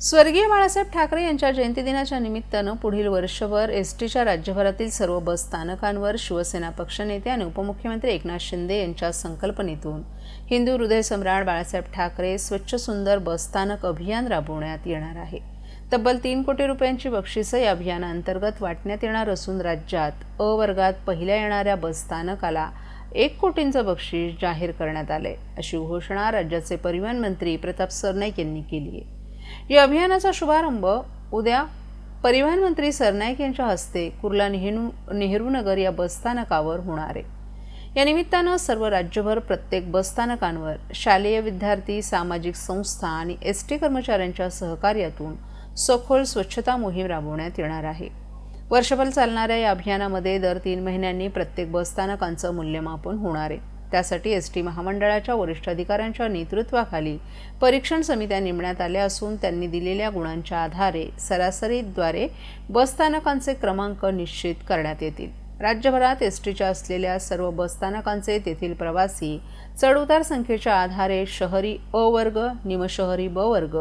स्वर्गीय बाळासाहेब ठाकरे यांच्या जयंतीदिनाच्या निमित्तानं पुढील वर्षभर एस टीच्या राज्यभरातील सर्व बस स्थानकांवर शिवसेना पक्षनेते आणि उपमुख्यमंत्री एकनाथ शिंदे यांच्या संकल्पनेतून हिंदू हृदय सम्राट बाळासाहेब ठाकरे स्वच्छ सुंदर बसस्थानक अभियान राबवण्यात येणार आहे. तब्बल तीन कोटी रुपयांची बक्षिसं या अभियानाअंतर्गत वाटण्यात येणार असून राज्यात अ वर्गात पहिल्या येणाऱ्या बसस्थानकाला एक कोटींचं बक्षीस जाहीर करण्यात आले अशी घोषणा राज्याचे परिवहन मंत्री प्रताप सरनाईक यांनी केली आहे या अभियानाचा शुभारंभ उद्या परिवहन मंत्री सरनाईक यांच्या हस्ते कुर्ला नेहरू नेहरू नगर या बसस्थानकावर होणार आहे. या निमित्तानं सर्व राज्यभर प्रत्येक बसस्थानकांवर शालेय विद्यार्थी सामाजिक संस्था आणि एस टी कर्मचाऱ्यांच्या सहकार्यातून सखोल स्वच्छता मोहीम राबवण्यात येणार आहे. वर्षभर चालणाऱ्या या अभियानामध्ये दर तीन महिन्यांनी प्रत्येक बसस्थानकांचं मूल्यमापन होणार आहे. त्यासाठी एस टी महामंडळाच्या वरिष्ठ अधिकाऱ्यांच्या नेतृत्वाखाली परीक्षण समित्या नेमण्यात आल्या असून त्यांनी दिलेल्या गुणांच्या आधारे सरासरीद्वारे बसस्थानकांचे क्रमांक निश्चित करण्यात येतील. राज्यभरात एस टीच्या असलेल्या सर्व बसस्थानकांचे तेथील प्रवासी चढउतार संख्येच्या आधारे शहरी अ वर्ग निमशहरी ब वर्ग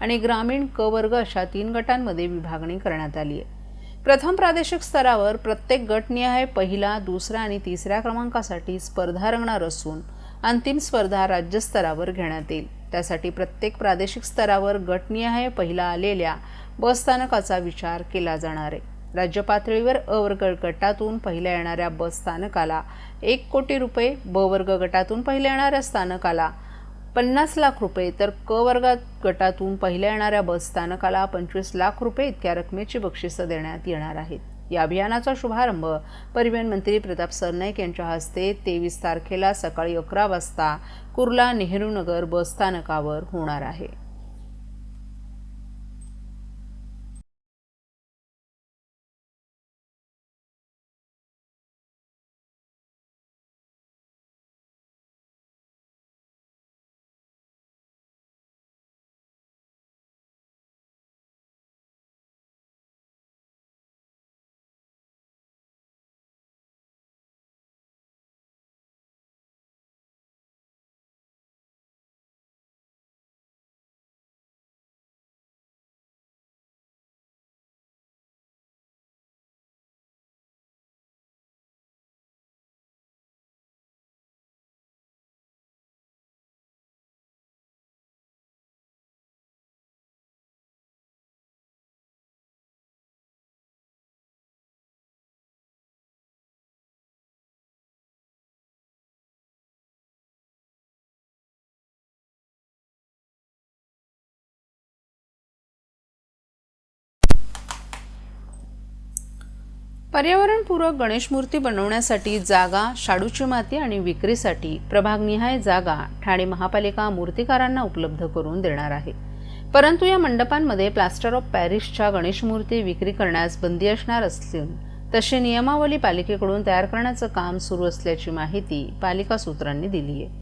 आणि ग्रामीण क वर्ग अशा तीन गटांमध्ये विभागणी करण्यात आली आहे. प्रथम प्रादेशिक स्तरावर प्रत्येक गटनिहाय पहिला दुसरा आणि तिसऱ्या क्रमांकासाठी स्पर्धा रंगणार असून अंतिम स्पर्धा राज्यस्तरावर घेण्यात येईल. त्यासाठी प्रत्येक प्रादेशिक स्तरावर गटनिहाय पहिला आलेल्या बसस्थानकाचा विचार केला जाणार आहे. राज्य पातळीवर अ वर्ग गटातून पहिल्या येणाऱ्या बस स्थानकाला एक कोटी रुपये ब वर्ग गटातून पहिल्या येणाऱ्या स्थानकाला पन्नास लाख रुपये तर क वर्गात गटातून पहिल्या येणाऱ्या बस स्थानकाला पंचवीस लाख रुपये इतक्या रकमेची बक्षिसं देण्यात येणार आहेत. या अभियानाचा शुभारंभ परिवहन मंत्री प्रताप सरनाईक यांच्या हस्ते तेवीस तारखेला सकाळी अकरा वाजता कुर्ला नेहरूनगर बसस्थानकावर बस स्थानकावर होणार आहे. पर्यावरणपूरक गणेश मूर्ती बनवण्यासाठी जागा शाडूची माती आणि विक्रीसाठी प्रभागनिहाय जागा ठाणे महापालिका मूर्तिकारांना उपलब्ध करून देणार आहे. परंतु या मंडपांमध्ये प्लास्टर ऑफ पॅरिसच्या गणेश मूर्ती विक्री करण्यास बंदी असणार असून तशी नियमावली पालिकेकडून तयार करण्याचं काम सुरू असल्याची माहिती पालिका सूत्रांनी दिली आहे.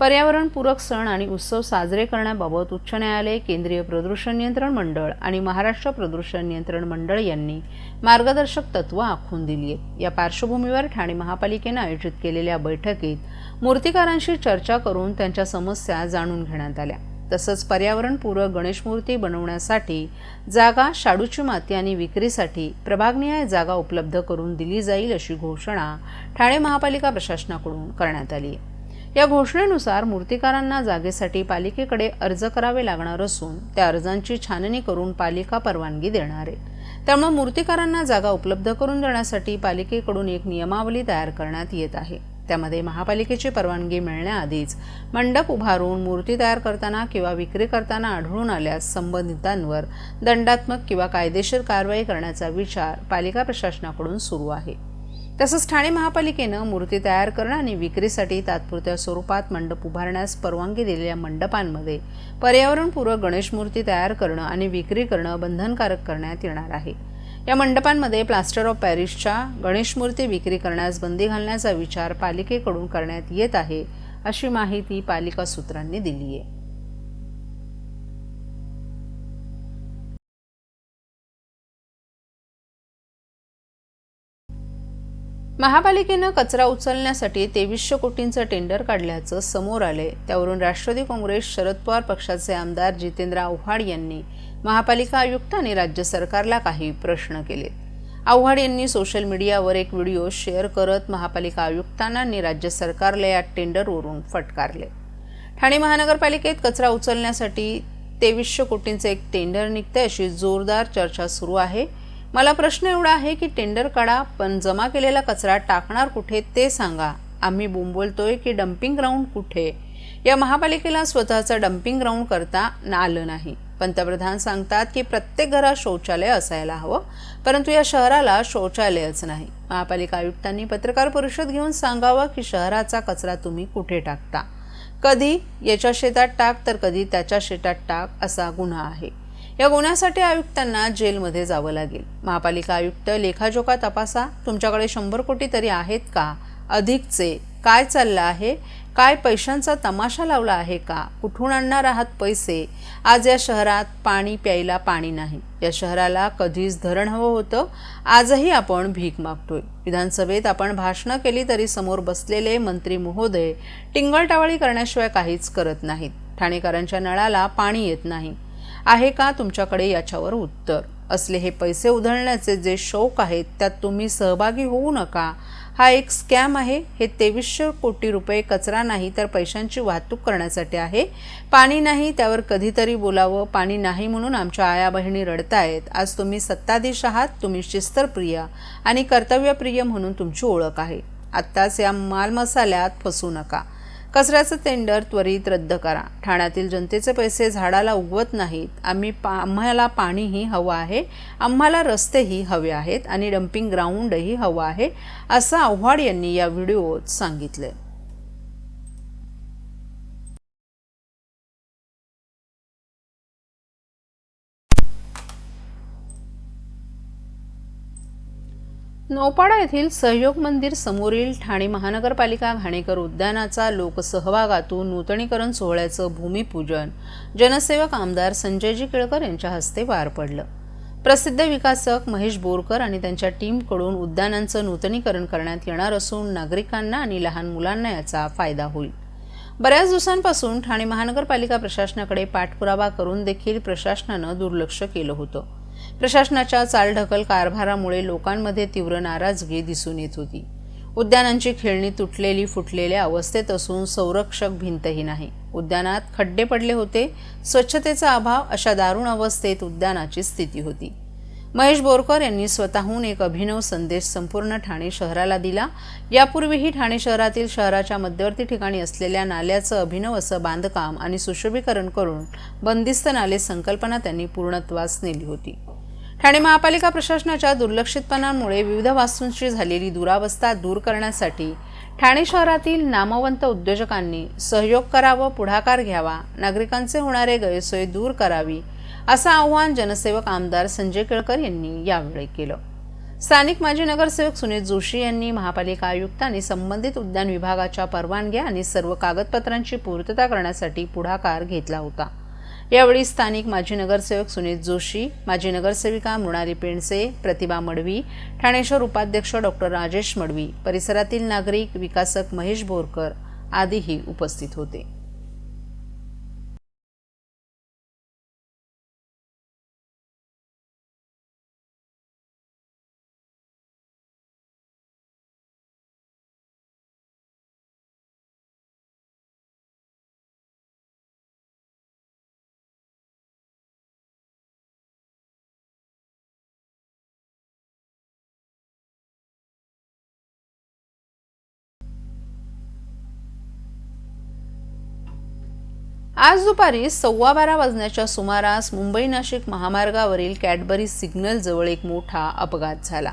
पर्यावरणपूरक सण आणि उत्सव साजरे करण्याबाबत उच्च न्यायालय केंद्रीय प्रदूषण नियंत्रण मंडळ आणि महाराष्ट्र प्रदूषण नियंत्रण मंडळ यांनी मार्गदर्शक तत्व आखून दिली आहेत या पार्श्वभूमीवर ठाणे महापालिकेनं आयोजित केलेल्या बैठकीत मूर्तिकारांशी चर्चा करून त्यांच्या समस्या जाणून घेण्यात आल्या. तसंच पर्यावरणपूरक गणेश मूर्ती बनवण्यासाठी जागा शाडूची माती आणि विक्रीसाठी प्रभागनिहाय जागा उपलब्ध करून दिली जाईल अशी घोषणा ठाणे महापालिका प्रशासनाकडून करण्यात आली आहे या घोषणेनुसार मूर्तिकारांना जागेसाठी पालिकेकडे अर्ज करावे लागणार असून त्या अर्जांची छाननी करून पालिका परवानगी देणार आहे. त्यामुळे मूर्तिकारांना जागा उपलब्ध करून देण्यासाठी पालिकेकडून एक नियमावली तयार करण्यात येत आहे. त्यामध्ये महापालिकेची परवानगी मिळण्याआधीच मंडप उभारून मूर्ती तयार करताना किंवा विक्री करताना आढळून आल्यास संबंधितांवर दंडात्मक किंवा कायदेशीर कारवाई करण्याचा विचार पालिका प्रशासनाकडून सुरू आहे. तसंच ठाणे महापालिकेनं मूर्ती तयार करणं आणि विक्रीसाठी तात्पुरत्या स्वरूपात मंडप उभारण्यास परवानगी दिलेल्या मंडपांमध्ये पर्यावरणपूरक गणेश मूर्ती तयार करणं आणि विक्री करणं बंधनकारक करण्यात येणार आहे. या मंडपांमध्ये प्लास्टर ऑफ पॅरिसच्या गणेश मूर्ती विक्री करण्यास बंदी घालण्याचा विचार पालिकेकडून करण्यात येत आहे अशी माहिती पालिका सूत्रांनी दिली आहे महापालिकेनं कचरा उचलण्यासाठी तेवीसशे कोटींचं टेंडर काढल्याचं समोर आले त्यावरून राष्ट्रवादी काँग्रेस शरद पवार पक्षाचे आमदार जितेंद्र आव्हाड यांनी महापालिका आयुक्त आणि राज्य सरकारला काही प्रश्न केलेत. आव्हाड यांनी सोशल मीडियावर एक व्हिडिओ शेअर करत महापालिका आयुक्तांना आणि राज्य सरकारला या टेंडरवरून फटकारले. ठाणे महानगरपालिकेत कचरा उचलण्यासाठी तेवीसशे कोटींचं एक टेंडर निघते अशी जोरदार चर्चा सुरू आहे. मला प्रश्न एवढा आहे की टेंडर काढा पण जमा केलेला कचरा टाकणार कुठे ते सांगा. आम्ही बोंबोलतोय की डम्पिंग ग्राउंड कुठे? या महापालिकेला स्वतःचं डम्पिंग ग्राउंड करता आलं नाही. पंतप्रधान सांगतात की प्रत्येक घरात शौचालय असायला हवं परंतु या शहराला शौचालयच नाही. महापालिका आयुक्तांनी पत्रकार परिषद घेऊन सांगावं की शहराचा कचरा तुम्ही कुठे टाकता? कधी? याच्या शेतात टाक तर कधी त्याच्या शेतात टाक असा गुन्हा आहे. या गुन्ह्यासाठी आयुक्तांना जेलमध्ये जावं लागेल. महापालिका आयुक्त लेखाजोखा तपासा. तुमच्याकडे शंभर कोटी तरी आहेत का? अधिकचे काय चाललं आहे? काय पैशांचा तमाशा लावला आहे का? कुठून आणणार आहात पैसे? आज या शहरात पाणी प्यायला पाणी नाही. या शहराला कधीच धरण हवं होतं. आजही आपण भीक मागतोय. विधानसभेत आपण भाषणं केली तरी समोर बसलेले मंत्री महोदय टिंगळटावळी करण्याशिवाय काहीच करत नाहीत. ठाणेकरांच्या नळाला पाणी येत नाही. आहे का तुमच्याकडे याच्यावर उत्तर? असले हे पैसे उधळण्याचे जे शौक आहेत त्यात तुम्ही सहभागी होऊ नका. हा एक स्कॅम आहे. हे तेवीसशे कोटी रुपये कचरा नाही तर पैशांची वाहतूक करण्यासाठी आहे. पाणी नाही त्यावर कधीतरी बोलावं. पाणी नाही म्हणून आमच्या आया बहिणी रडतायत. आज तुम्ही सत्ताधीश आहात तुम्ही शिस्तरप्रिय आणि कर्तव्यप्रिय म्हणून तुमची ओळख आहे. आत्ताच या मालमसाल्यात फसू नका. कचऱ्याचं टेंडर त्वरित रद्द करा. ठाण्यातील जनतेचे पैसे झाडाला उगवत नाहीत. आम्ही पा आम्हाला पाणीही हवं आहे. आम्हाला रस्तेही हवे आहेत आणि डम्पिंग ग्राउंडही हवं आहे असं आव्हाड यांनी या व्हिडिओत सांगितलं नौपाडा येथील सहयोग मंदिर समोरील ठाणे महानगरपालिका घाणेकर उद्यानाचा लोकसहभागातून नूतनीकरण सोहळ्याचं भूमिपूजन. जनसेवक आमदार संजयजी केळकर यांच्या हस्ते पार पडलं. प्रसिद्ध विकासक महेश बोरकर आणि त्यांच्या टीमकडून उद्यानांचं नूतनीकरण करण्यात येणार असून नागरिकांना आणि लहान मुलांना याचा फायदा होईल. बऱ्याच दिवसांपासून ठाणे महानगरपालिका प्रशासनाकडे पाठपुरावा करून देखील प्रशासनानं दुर्लक्ष केलं होतं. प्रशासनाच्या चालढकल कारभारामुळे लोकांमध्ये तीव्र नाराजगी दिसून येत होती. उद्यानांची खेळणी तुटलेली फुटलेल्या अवस्थेत असून संरक्षक भिंतही नाही. उद्यानात खड्डे पडले होते. स्वच्छतेचा अभाव अशा दारुण अवस्थेत उद्यानाची स्थिती होती. महेश बोरकर यांनी स्वतःहून एक अभिनव संदेश संपूर्ण ठाणे शहराला दिला. यापूर्वीही ठाणे शहरातील शहराच्या मध्यवर्ती ठिकाणी असलेल्या नाल्याचं अभिनव असं बांधकाम आणि सुशोभीकरण करून बंदिस्त नाले संकल्पना त्यांनी पूर्णत्वास नेली होती. ठाणे महापालिका प्रशासनाच्या दुर्लक्षितपणामुळे विविध वास्तूंची झालेली दुरावस्था दूर करण्यासाठी ठाणे शहरातील नामवंत उद्योजकांनी सहयोग करावं पुढाकार घ्यावा नागरिकांचे होणारे गैरसोय दूर करावी असं आव्हान जनसेवक आमदार संजय केळकर यांनी यावेळी केलं. स्थानिक माजी नगरसेवक सुनील जोशी यांनी महापालिका आयुक्तांनी संबंधित उद्यान विभागाच्या परवानग्या आणि सर्व कागदपत्रांची पूर्तता करण्यासाठी पुढाकार घेतला होता. यावेळी स्थानिक माजी नगरसेवक सुनीत जोशी माजी नगरसेविका मृणाली पेंडसे प्रतिभा मडवी ठाणेश्वर उपाध्यक्ष डॉक्टर राजेश मडवी परिसरातील नागरिक विकासक महेश बोरकर आदीही उपस्थित होते. आज दुपारी सव्वा बारा वाजण्याच्या सुमारास मुंबई नाशिक महामार्गावरील कॅडबरी सिग्नल जवळ एक मोठा अपघात झाला.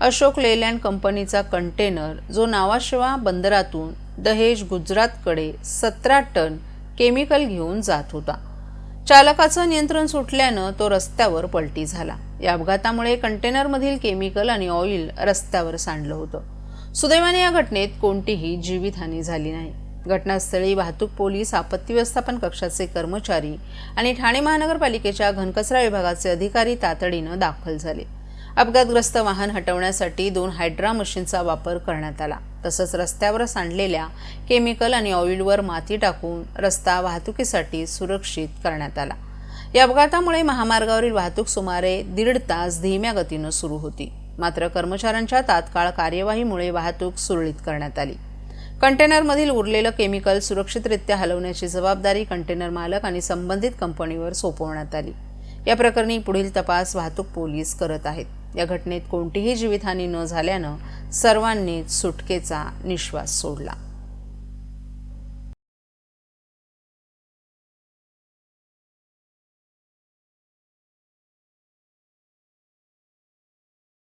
अशोक लेलँड कंपनीचा कंटेनर जो नावाशिवा बंदरातून दहेज गुजरातकडे सतरा टन केमिकल घेऊन जात होता. चालकाचं नियंत्रण सुटल्यानं तो रस्त्यावर पलटी झाला. या अपघातामुळे कंटेनरमधील केमिकल आणि ऑइल रस्त्यावर सांडलं होतं. सुदैवाने या घटनेत कोणतीही जीवितहानी झाली नाही. घटनास्थळी वाहतूक पोलीस आपत्ती व्यवस्थापन कक्षाचे कर्मचारी आणि ठाणे महानगरपालिकेच्या घनकचरा विभागाचे अधिकारी तातडीनं दाखल झाले. अपघातग्रस्त वाहन हटवण्यासाठी दोन हायड्रा मशीनचा वापर करण्यात आला. तसंच रस्त्यावर सांडलेल्या केमिकल आणि ऑइलवर माती टाकून रस्ता वाहतुकीसाठी सुरक्षित करण्यात आला. या अपघातामुळे महामार्गावरील वाहतूक सुमारे दीड तास धीम्या गतीनं सुरू होती. मात्र कर्मचाऱ्यांच्या तात्काळ कार्यवाहीमुळे वाहतूक सुरळीत करण्यात आली. कंटेनरमधील उरलेलं केमिकल सुरक्षितरित्या हलवण्याची जबाबदारी कंटेनर मालक आणि संबंधित कंपनीवर सोपवण्यात आली. या प्रकरणी पुढील तपास वाहतूक पोलीस करत आहेत. या घटनेत कोणतीही जीवितहानी न झाल्यानं सर्वांनीच सुटकेचा निश्वास सोडला.